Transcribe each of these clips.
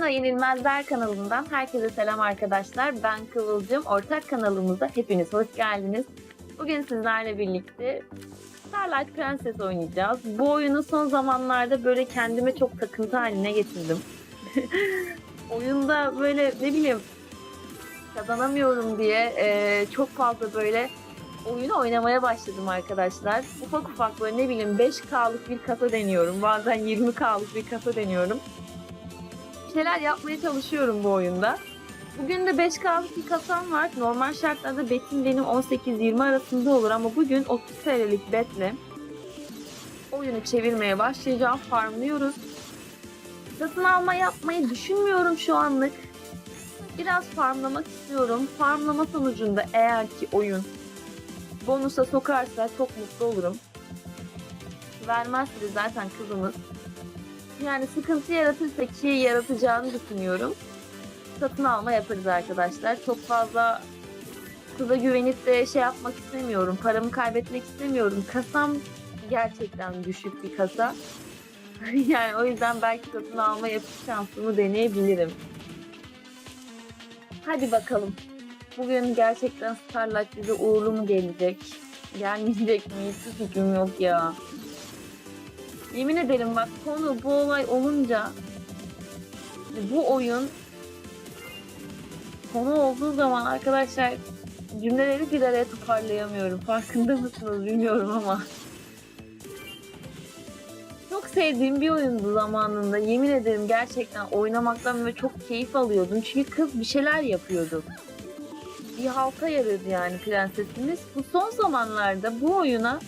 Kasino Yenilmezler kanalından herkese selam arkadaşlar. Ben Kıvılcım. Ortak kanalımıza hepiniz hoş geldiniz. Bugün sizlerle birlikte Starlight Princess oynayacağız. Bu oyunu son zamanlarda böyle kendime çok takıntı haline getirdim. Oyunda böyle ne bileyim kazanamıyorum diye e, çok fazla böyle oyunu oynamaya başladım arkadaşlar. Ufak ufak böyle ne bileyim 5K'lık bir kasa deniyorum. Bazen 20K'lık bir kasa deniyorum. Bir şeyler yapmaya çalışıyorum bu oyunda. Bugün de 5K'lık bir kasam var. Normal şartlarda betim benim 18-20 arasında olur ama bugün 30 TL'lik betle oyunu çevirmeye başlayacağım. Farmlıyoruz. Satın alma yapmayı düşünmüyorum şu anlık. Biraz farmlamak istiyorum. Farmlama sonucunda eğer ki oyun bonusa sokarsa çok mutlu olurum. Vermezse zaten kızımız. Yani sıkıntı yaratırsa ki yaratacağını düşünüyorum. Satın alma yaparız arkadaşlar. Çok fazla kıza güvenip de şey yapmak istemiyorum. Paramı kaybetmek istemiyorum. Kasam gerçekten düşük bir kasa. yani o yüzden belki satın alma yapıp şansımı deneyebilirim. Hadi bakalım. Bugün gerçekten Starlight bize uğurlu mu gelecek? Gelmeyecek mi? Hiçbir fikrim yok ya. Yemin ederim bak konu bu olay olunca bu oyun konu olduğu zaman arkadaşlar cümleleri bir araya toparlayamıyorum. Farkında mısınız bilmiyorum ama. Çok sevdiğim bir oyundu zamanında. Yemin ederim gerçekten oynamaktan ve çok keyif alıyordum. Çünkü kız bir şeyler yapıyordu bir halka yarıyordu yani prensesimiz. Bu son zamanlarda bu oyuna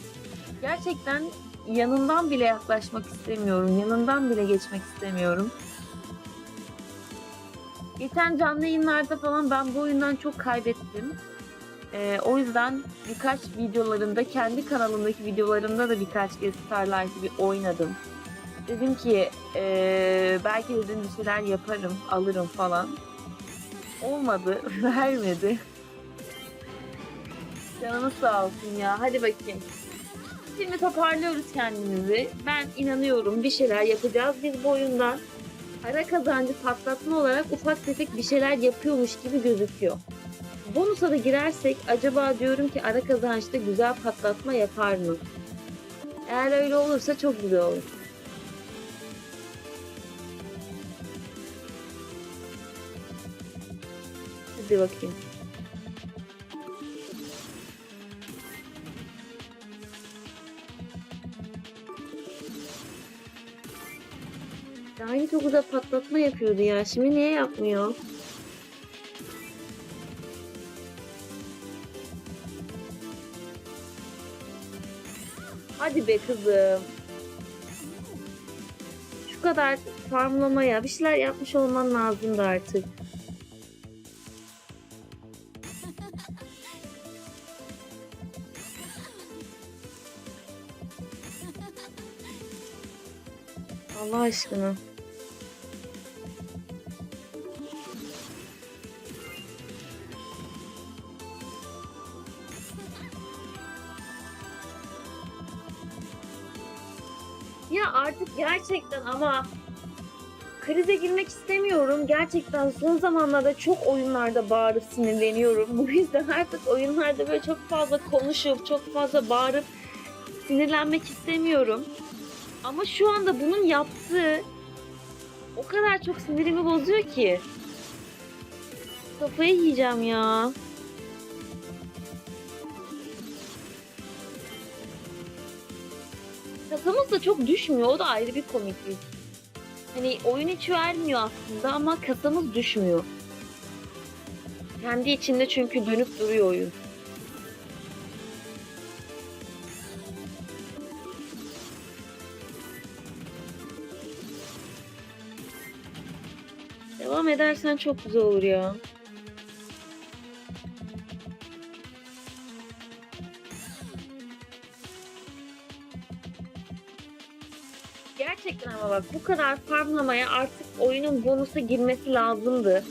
gerçekten yanından bile yaklaşmak istemiyorum. Yanından bile geçmek istemiyorum. Geçen canlı yayınlarda falan ben bu oyundan çok kaybettim. Ee, o yüzden birkaç videolarında, kendi kanalımdaki videolarımda da birkaç kez Starlight'ı bir oynadım. Dedim ki ee, belki dedim bir şeyler yaparım, alırım falan. Olmadı, vermedi. Canınız sağ olsun ya. Hadi bakayım. Şimdi toparlıyoruz kendimizi. Ben inanıyorum bir şeyler yapacağız biz bu oyundan. Para kazancı patlatma olarak ufak tefek bir şeyler yapıyormuş gibi gözüküyor. Bonusa da girersek acaba diyorum ki ara kazançta güzel patlatma yapar mı? Eğer öyle olursa çok güzel olur. Hadi bakayım. Daha çok güzel patlatma yapıyordu ya. Şimdi niye yapmıyor? Hadi be kızım. Şu kadar farmlamaya bir şeyler yapmış olman lazımdı artık. Allah aşkına. Ya artık gerçekten ama krize girmek istemiyorum. Gerçekten son zamanlarda çok oyunlarda bağırıp sinirleniyorum. Bu yüzden artık oyunlarda böyle çok fazla konuşup çok fazla bağırıp sinirlenmek istemiyorum. Ama şu anda bunun yaptığı o kadar çok sinirimi bozuyor ki. Kafayı yiyeceğim ya. Kasamız da çok düşmüyor. O da ayrı bir komiklik. Hani oyun hiç vermiyor aslında ama kasamız düşmüyor. Kendi içinde çünkü dönüp duruyor oyun. Devam edersen çok güzel olur ya. Gerçekten ama bak bu kadar farmlamaya artık oyunun bonusa girmesi lazımdı.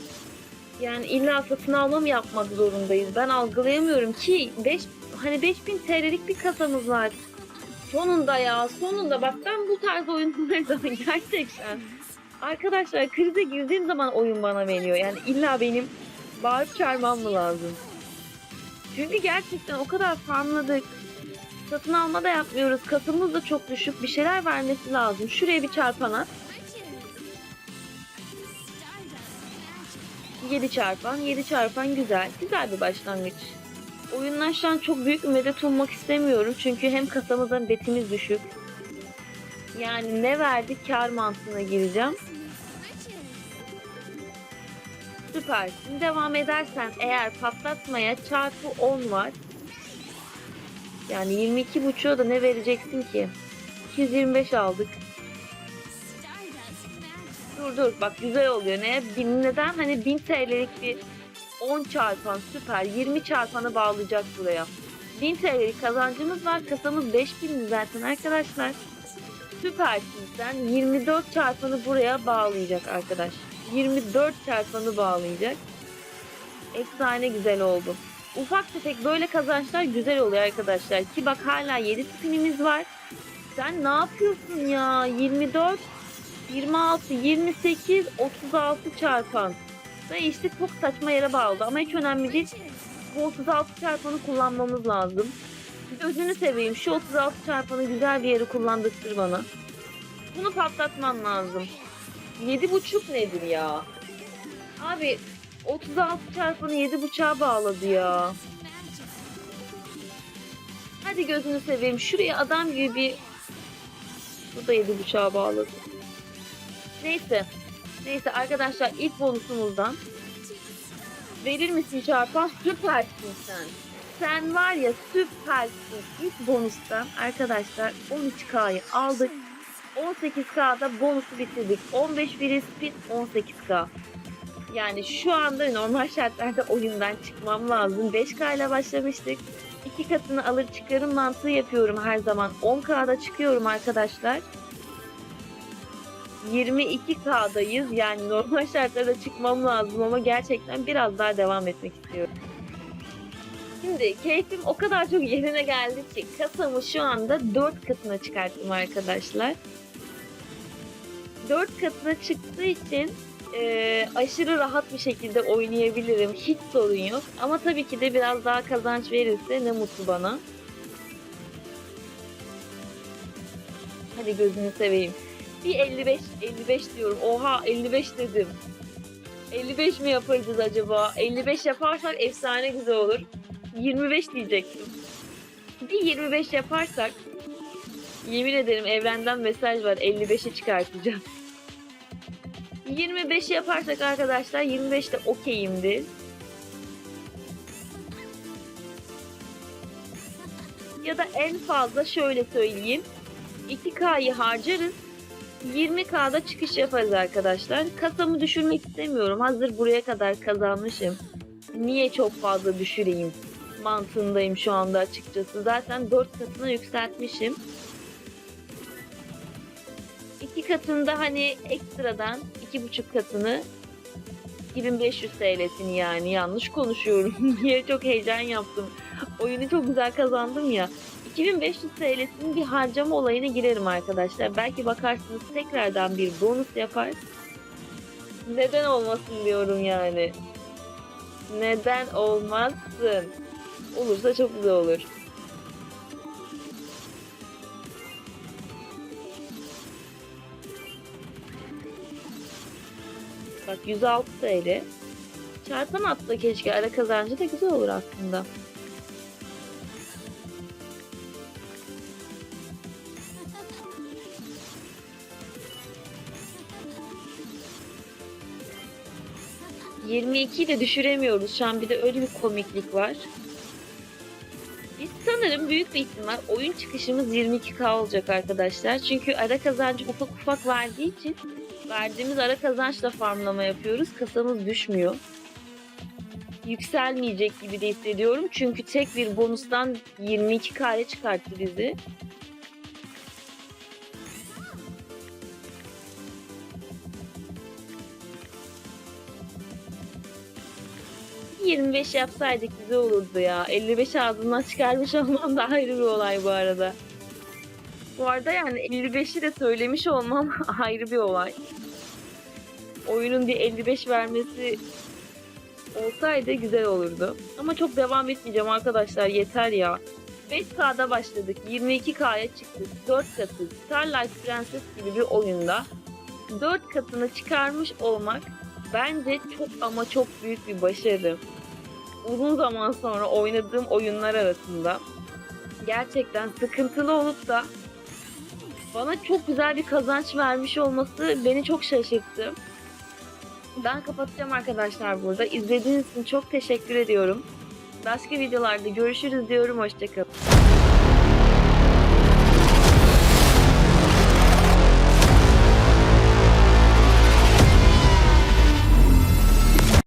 Yani illa satın alma mı yapmak zorundayız? Ben algılayamıyorum ki 5 hani 5000 TL'lik bir kasamız var. Sonunda ya sonunda bak ben bu tarz oyunlardan gerçekten Arkadaşlar krize girdiğim zaman oyun bana veriyor. Yani illa benim bağırıp çağırmam mı lazım? Çünkü gerçekten o kadar farmladık. Satın alma da yapmıyoruz. Katımız da çok düşük. Bir şeyler vermesi lazım. Şuraya bir çarpan at. 7 çarpan. 7 çarpan güzel. Güzel bir başlangıç. Oyundan şu an çok büyük medet ummak istemiyorum. Çünkü hem kasamız hem betimiz düşük. Yani ne verdik kar mantığına gireceğim. Süpersin. Devam edersen eğer patlatmaya çarpı 10 var. Yani 22 buçuğa da ne vereceksin ki? 225 aldık. Dur dur bak güzel oluyor. Ne? Bin, neden? Hani 1000 TL'lik bir 10 çarpan süper. 20 çarpanı bağlayacak buraya. 1000 TL'lik kazancımız var. Kasamız 5000 zaten arkadaşlar. Süpersin sen. 24 çarpanı buraya bağlayacak arkadaş. 24 çarpanı bağlayacak. Efsane güzel oldu. Ufak tefek böyle kazançlar güzel oluyor arkadaşlar. Ki bak hala 7 spinimiz var. Sen ne yapıyorsun ya? 24, 26, 28, 36 çarpan. Ve işte çok saçma yere bağlı ama hiç önemli değil. Bu 36 çarpanı kullanmamız lazım. Gözünü seveyim şu 36 çarpanı güzel bir yere kullandırtır bana. Bunu patlatman lazım. 7.5 nedir ya? Abi 36 çarpanı 7.5'a bağladı ya. Hadi gözünü seveyim. Şuraya adam gibi bir... Bu da 7.5'a bağladı. Neyse. Neyse arkadaşlar ilk bonusumuzdan verir misin çarpan? Süpersin sen. Sen var ya süpersin. İlk bonustan arkadaşlar 13K'yı aldık. 18K'da bonusu bitirdik. 15 biri spin 18K. Yani şu anda normal şartlarda oyundan çıkmam lazım. 5K ile başlamıştık. İki katını alır çıkarım mantığı yapıyorum her zaman. 10K'da çıkıyorum arkadaşlar. 22K'dayız. Yani normal şartlarda çıkmam lazım ama gerçekten biraz daha devam etmek istiyorum. Şimdi keyfim o kadar çok yerine geldi ki kasamı şu anda 4 katına çıkarttım arkadaşlar. 4 katına çıktığı için e, aşırı rahat bir şekilde oynayabilirim. Hiç sorun yok. Ama tabii ki de biraz daha kazanç verirse ne mutlu bana. Hadi gözünü seveyim. Bir 55, 55 diyorum. Oha 55 dedim. 55 mi yaparız acaba? 55 yaparsak efsane güzel olur. 25 diyecektim. Bir 25 yaparsak yemin ederim evrenden mesaj var 55'e çıkartacağım. 25 yaparsak arkadaşlar 25 de okeyimdir. Ya da en fazla şöyle söyleyeyim. 2K'yı harcarız. 20K'da çıkış yaparız arkadaşlar. Kasamı düşürmek istemiyorum. Hazır buraya kadar kazanmışım. Niye çok fazla düşüreyim? Mantığındayım şu anda açıkçası. Zaten 4 katına yükseltmişim. İki katında hani ekstradan iki buçuk katını 2500 TL'sini yani yanlış konuşuyorum. Niye çok heyecan yaptım. Oyunu çok güzel kazandım ya. 2500 TL'sinin bir harcama olayına girerim arkadaşlar. Belki bakarsınız tekrardan bir bonus yapar. Neden olmasın diyorum yani. Neden olmazsın? Olursa çok güzel olur. Bak 106 TL. Çarpan atla keşke ara kazancı da güzel olur aslında. ...22'yi de düşüremiyoruz. Şu an bir de öyle bir komiklik var. Biz sanırım büyük bir ihtimal oyun çıkışımız 22k olacak arkadaşlar. Çünkü ara kazancı ufak ufak verdiği için verdiğimiz ara kazançla farmlama yapıyoruz. Kasamız düşmüyor. Yükselmeyecek gibi de hissediyorum. Çünkü tek bir bonustan 22 kare çıkarttı bizi. ...25 yapsaydık güzel olurdu ya. 55 ağzından çıkarmış olmam da ayrı bir olay bu arada. Bu arada yani 55'i de söylemiş olmam ayrı bir olay. oyunun bir 55 vermesi olsaydı güzel olurdu. Ama çok devam etmeyeceğim arkadaşlar yeter ya. 5K'da başladık. 22K'ya çıktık. 4 katı Starlight Princess gibi bir oyunda 4 katını çıkarmış olmak bence çok ama çok büyük bir başarı. Uzun zaman sonra oynadığım oyunlar arasında gerçekten sıkıntılı olup da bana çok güzel bir kazanç vermiş olması beni çok şaşırttı. Ben kapatacağım arkadaşlar burada. İzlediğiniz için çok teşekkür ediyorum. Başka videolarda görüşürüz diyorum. Hoşçakalın.